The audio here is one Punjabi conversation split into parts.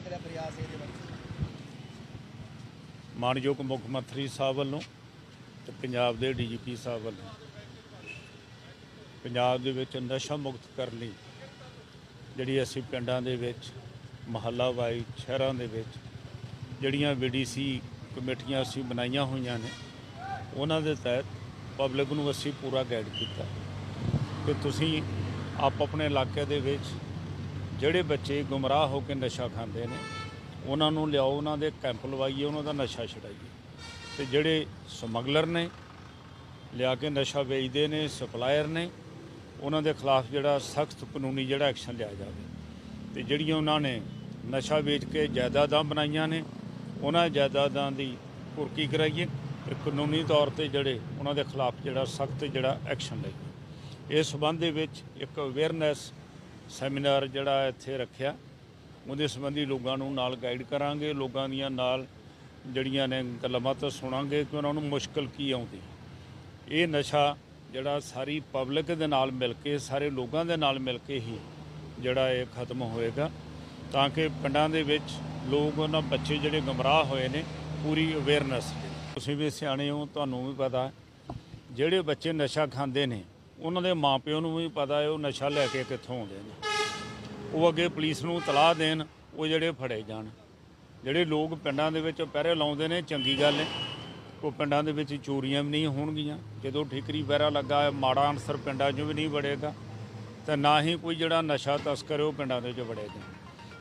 ਤੇਰਾ ਪ੍ਰਯਾਸ ਇਹਦੇ ਵਿੱਚ ਮਾਨਯੋਗ ਮੁੱਖ ਮੰਤਰੀ ਸਾਹਿਬ ਵੱਲੋਂ ਤੇ ਪੰਜਾਬ ਦੇ ਡੀਜੀਪੀ ਸਾਹਿਬ ਵੱਲੋਂ ਪੰਜਾਬ ਦੇ ਵਿੱਚ ਨਸ਼ਾ ਮੁਕਤ ਕਰਨ ਲਈ ਜਿਹੜੀ ਅਸੀਂ ਪਿੰਡਾਂ ਦੇ ਵਿੱਚ ਮਹੱਲਾ ਵਾਈ ਸ਼ਹਿਰਾਂ ਦੇ ਵਿੱਚ ਜਿਹੜੀਆਂ ਵੀਡੀਸੀ ਕਮੇਟੀਆਂ ਅਸੀਂ ਬਣਾਈਆਂ ਹੋਈਆਂ ਨੇ, ਉਹਨਾਂ ਦੇ ਤਹਿਤ ਪਬਲਿਕ ਨੂੰ ਅਸੀਂ ਪੂਰਾ ਗਾਈਡ ਕੀਤਾ। ਕਿ ਤੁਸੀਂ ਆਪ ਆਪਣੇ ਇਲਾਕੇ ਦੇ ਵਿੱਚ ਜਿਹੜੇ ਬੱਚੇ ਗੁੰਮਰਾਹ ਹੋ ਕੇ ਨਸ਼ਾ ਖਾਂਦੇ ਨੇ, ਉਹਨਾਂ ਨੂੰ ਲਿਆਓ, ਉਹਨਾਂ ਦੇ ਕੈਂਪ ਲਵਾਈਏ, ਉਹਨਾਂ ਦਾ ਨਸ਼ਾ ਛਡਾਈਏ। ਤੇ ਜਿਹੜੇ ਸਮਗਲਰ ਨੇ, ਲਿਆ ਕੇ ਨਸ਼ਾ ਵੇਚਦੇ ਨੇ, ਸਪਲਾਇਰ ਨੇ, ਉਹਨਾਂ ਦੇ ਖਿਲਾਫ ਜਿਹੜਾ ਸਖਤ ਕਾਨੂੰਨੀ ਜਿਹੜਾ ਐਕਸ਼ਨ ਲਿਆ ਜਾਵੇ। ਤੇ ਜਿਹੜੀਆਂ ਉਹਨਾਂ ਨੇ ਨਸ਼ਾ ਵੇਚ ਕੇ ਜਾਇਦਾਦਾਂ ਬਣਾਈਆਂ ਨੇ, ਉਹਨਾਂ ਜਾਇਦਾਦਾਂ ਦੀ ਕੁਰਕੀ ਕਰਾਈਏ ਤੇ ਕਾਨੂੰਨੀ ਤੌਰ ਤੇ ਜਿਹੜੇ ਉਹਨਾਂ ਦੇ ਖਿਲਾਫ ਜਿਹੜਾ ਸਖਤ ਜਿਹੜਾ ਐਕਸ਼ਨ ਲਈਏ। ਇਸ ਸਬੰਧ ਦੇ ਵਿੱਚ ਇੱਕ ਅਵੇਅਰਨੈਸ ਸੈਮੀਨਾਰ ਜਿਹੜਾ ਇੱਥੇ ਰੱਖਿਆ, ਉਹਦੇ ਸੰਬੰਧੀ ਲੋਕਾਂ ਨੂੰ ਨਾਲ ਗਾਈਡ ਕਰਾਂਗੇ, ਲੋਕਾਂ ਦੀਆਂ ਨਾਲ ਜਿਹੜੀਆਂ ਨੇ ਗੱਲਬਾਤਾਂ ਸੁਣਾਂਗੇ ਕਿ ਉਹਨਾਂ ਨੂੰ ਮੁਸ਼ਕਲ ਕੀ ਆਉਂਦੀ। ਇਹ ਨਸ਼ਾ ਜਿਹੜਾ ਸਾਰੀ ਪਬਲਿਕ ਦੇ ਨਾਲ ਮਿਲ ਕੇ, ਸਾਰੇ ਲੋਕਾਂ ਦੇ ਨਾਲ ਮਿਲ ਕੇ ਹੀ ਜਿਹੜਾ ਇਹ ਖਤਮ ਹੋਏਗਾ, ਤਾਂ ਕਿ ਪਿੰਡਾਂ ਦੇ ਵਿੱਚ ਲੋਕ ਉਹਨਾਂ ਬੱਚੇ ਜਿਹੜੇ ਗਮਰਾਹ ਹੋਏ ਨੇ, ਪੂਰੀ ਅਵੇਅਰਨੈਸ ਤੁਸੀਂ ਵੀ ਸਿਆਣੇ ਹੋ, ਤੁਹਾਨੂੰ ਵੀ ਪਤਾ, ਜਿਹੜੇ ਬੱਚੇ ਨਸ਼ਾ ਖਾਂਦੇ ਨੇ ਉਹਨਾਂ ਦੇ ਮਾਪਿਆਂ ਨੂੰ ਵੀ ਪਤਾ ਹੈ, ਉਹ ਨਸ਼ਾ ਲੈ ਕੇ ਕਿੱਥੋਂ ਆਉਂਦੇ ਨੇ। ਉਹ ਅੱਗੇ ਪੁਲਿਸ ਨੂੰ ਤਲਾਹ ਦੇਣ, ਉਹ ਜਿਹੜੇ ਫੜੇ ਜਾਣ। ਜਿਹੜੇ ਲੋਕ ਪਿੰਡਾਂ ਦੇ ਵਿੱਚ ਪਹਿਰੇ ਲਾਉਂਦੇ ਨੇ, ਚੰਗੀ ਗੱਲ ਹੈ। ਉਹ ਪਿੰਡਾਂ ਦੇ ਵਿੱਚ ਚੋਰੀਆਂ ਵੀ ਨਹੀਂ ਹੋਣਗੀਆਂ। ਜਦੋਂ ਠਿਕਰੀ ਪਹਿਰਾ ਲੱਗਾ, ਮਾੜਾ ਅਨਸਰ ਪਿੰਡਾਂ 'ਚੋਂ ਵੀ ਨਹੀਂ ਵੜੇਗਾ। ਤੇ ਨਾ ਹੀ ਕੋਈ ਜਿਹੜਾ ਨਸ਼ਾ ਤਸਕਰ ਉਹ ਪਿੰਡਾਂ ਦੇ ਵਿੱਚ ਵੜੇਗਾ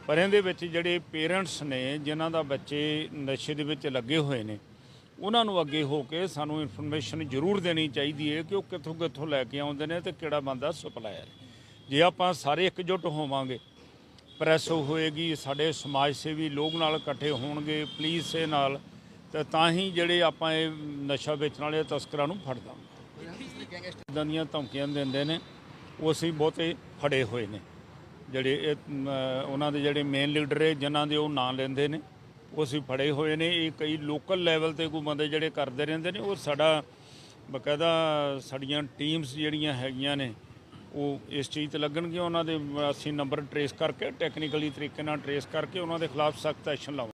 ਪਰ ਇਹਦੇ ਵਿੱਚ ਜਿਹੜੇ ਪੇਰੈਂਟਸ ਨੇ, ਜਿਨ੍ਹਾਂ ਦਾ ਬੱਚੇ ਨਸ਼ੇ ਦੇ ਵਿੱਚ ਲੱਗੇ ਹੋਏ ਨੇ ਉਹਨਾਂ ਨੂੰ ਅੱਗੇ ਹੋ ਕੇ ਸਾਨੂੰ ਇਨਫੋਰਮੇਸ਼ਨ ਜ਼ਰੂਰ ਦੇਣੀ ਚਾਹੀਦੀ ਹੈ ਕਿ ਉਹ ਕਿੱਥੋਂ ਕਿੱਥੋਂ ਲੈ ਕੇ ਆਉਂਦੇ ਨੇ ਤੇ ਕਿਹੜਾ ਬੰਦਾ ਸਪਲਾਇਰ ਜੇ ਆਪਾਂ ਸਾਰੇ ਇਕਜੁੱਟ ਹੋਵਾਂਗੇ, ਪ੍ਰੈਸ ਹੋਏਗੀ, ਸਾਡੇ ਸਮਾਜ ਸੇਵੀ ਲੋਕ ਨਾਲ ਇਕੱਠੇ ਹੋਣਗੇ, ਪੁਲਿਸ ਦੇ ਨਾਲ, ਤੇ ਤਾਂ ਹੀ ਜਿਹੜੇ ਆਪਾਂ ਇਹ ਨਸ਼ਾ ਵੇਚਣ ਵਾਲੇ ਤਸਕਰਾਂ ਨੂੰ ਫੜ ਦਾਂਗੇ। ਇਦਾਂ ਦੀਆਂ ਧਮਕੀਆਂ ਦਿੰਦੇ ਨੇ, ਉਹ ਅਸੀਂ ਬਹੁਤੇ ਫੜੇ ਹੋਏ ਨੇ। ਜਿਹੜੇ ਇਹ ਉਹਨਾਂ ਦੇ ਜਿਹੜੇ ਮੇਨ ਲੀਡਰ ਹੈ, ਜਿਨ੍ਹਾਂ ਦੇ ਉਹ ਨਾਂ ਲੈਂਦੇ ਨੇ ਉਹ ਅਸੀਂ ਫੜੇ ਹੋਏ ਨੇ, ਇਹ ਕਈ ਲੋਕਲ ਲੈਵਲ ਤੇ ਕੋਈ ਬੰਦੇ ਜਿਹੜੇ ਕਰਦੇ ਰਹਿੰਦੇ ਨੇ, ਉਹ ਸਾਡਾ ਬਕਾਇਦਾ ਸਾਡੀਆਂ ਟੀਮਸ ਜਿਹੜੀਆਂ ਹੈਗੀਆਂ ਨੇ, ਉਹ ਇਸ ਚੀਜ਼ ਤੇ ਲੱਗਣਗੇ ਉਹਨਾਂ ਦੇ ਅਸੀਂ ਨੰਬਰ ਟਰੇਸ ਕਰਕੇ ਟੈਕਨੀਕਲੀ ਤਰੀਕੇ ਨਾਲ ਟਰੇਸ ਕਰਕੇ, ਉਹਨਾਂ ਦੇ ਖਿਲਾਫ ਸਖਤ ਐਕਸ਼ਨ ਲਾਵਾਂਗੇ।